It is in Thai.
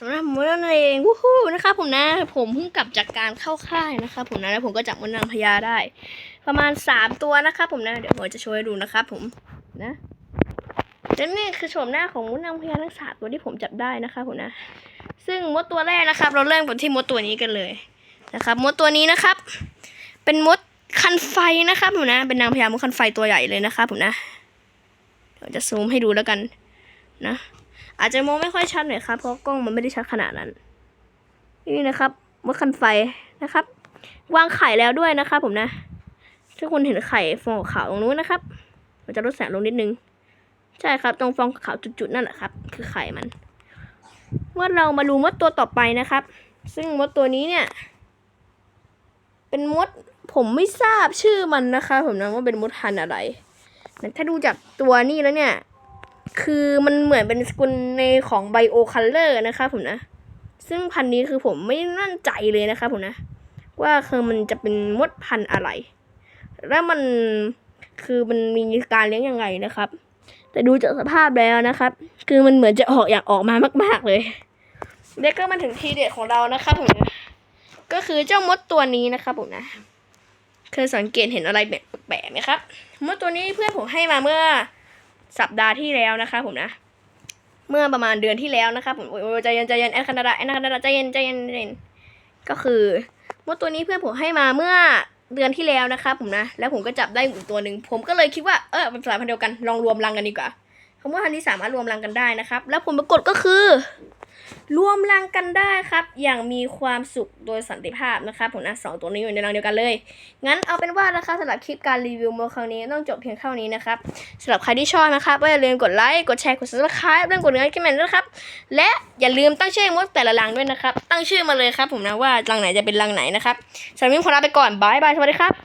สำหรับมดนั่นเองวู้ฮู้นะคะผมนะ ผมเพิ่งกลับจากการเข้าค่ายนะคะ ผมนะแล้วผมก็จับมดนางพญาได้ ประมาณสามตัวนะคะผมนะ เดี๋ยวผมจะโชว์ให้ดูนะครับผมนะและนี่คือโฉมหน้าของมดนางพญาทั้งสามตัวที่ผมจับได้นะคะผมนะ ซึ่งมดตัวแรกนะครับ เราเริ่มกันที่มดตัวนี้กันเลยนะครับ มดตัวนี้นะครับ เป็นมดคันไฟนะครับผมนะ เป็นนางพญามดคันไฟตัวใหญ่เลยนะครับผมนะเดี๋ยวจะซูมให้ดูแล้วกันนะ อาจจะมองไม่ค่อยชัดหน่อยครับเพราะกล้องมันไม่ได้ชัดขนาดนั้น นี่นะครับมดคันไฟนะครับ วางไข่แล้วด้วยนะครับ ผมนะถ้าคุณเห็นไข่ฟองขาวตรงนู้นนะครับ มันจะลดแสงลงนิดนึง ใช่ครับ ตรงฟองขาวจุดๆนั่นแหละครับ คือไข่มัน เมื่อเรามาดูมดตัวต่อไปนะครับ ซึ่งมดตัวนี้เนี่ย เป็นมดผมไม่ทราบชื่อมันนะคะ ผมนะว่าเป็นมดพันธุ์อะไรแต่ถ้าดูจากตัวนี้แล้วเนี่ย คือมันเหมือนเป็นสกุลในของไบโอคัลเลอร์นะคะผมนะ ซึ่งพันธุ์นี้คือผมไม่มั่นใจเลยนะคะผมนะ ว่าคือมันจะเป็นมดพันธุ์อะไร แล้วมันคือมันมีการเลี้ยงยังไงนะครับ แต่ดูจากสภาพแล้วนะครับ คือมันเหมือนจะออกอยากออกมามาก ๆเลยเด็กก็มาถึงทีเด็ดของเรานะครับผมนะก็คือเจ้ามดตัวนี้นะครับผมนะเคยสังเกตเห็นอะไรแปลกๆไหมครับมดตัวนี้เพื่อนผมให้มาเมื่อ สัปดาห์ที่แล้วนะคะผมนะ เมื่อประมาณเดือนที่แล้วนะคะผมโอ้ยใจเย็นใจเย็นแอนคานาดาแอนคานาดาใจเย็นใจเย็นใจเย็นก็คือมดตัวนี้เพื่อนผมให้มาเมื่อเดือนที่แล้วนะคะผมนะ แล้วผมก็จับได้อีกตัวหนึ่งผมก็เลยคิดว่าเออเป็นสายพันธุ์เดียวกันลองรวมรังกันดีกว่าคำว่าพันธุ์ที่สามารถรวมรังกันได้นะครับ แล้วผลปรากฏก็คือ รวมรังกันได้ครับ อย่างมีความสุขโดยสันติภาพนะครับผมนะสองตัวนี้อยู่ในรังเดียวกันเลย งั้นเอาเป็นว่านะคะสำหรับคลิปการรีวิวโมครั้งนี้ต้องจบเพียงเท่านี้นะครับสำหรับใครที่ชอบนะครับก็อย่าลืมกดไลค์กดแชร์กด subscribe เรื่องกดเงินกันแมนด้วยนะครับและอย่าลืมตั้งชื่อมดแต่ละรังด้วยนะครับตั้งชื่อมาเลยครับผมนะว่ารังไหนจะเป็นรังไหนนะครับสำหรับวันนี้ขอลาไปก่อนบายบายสวัสดีครับ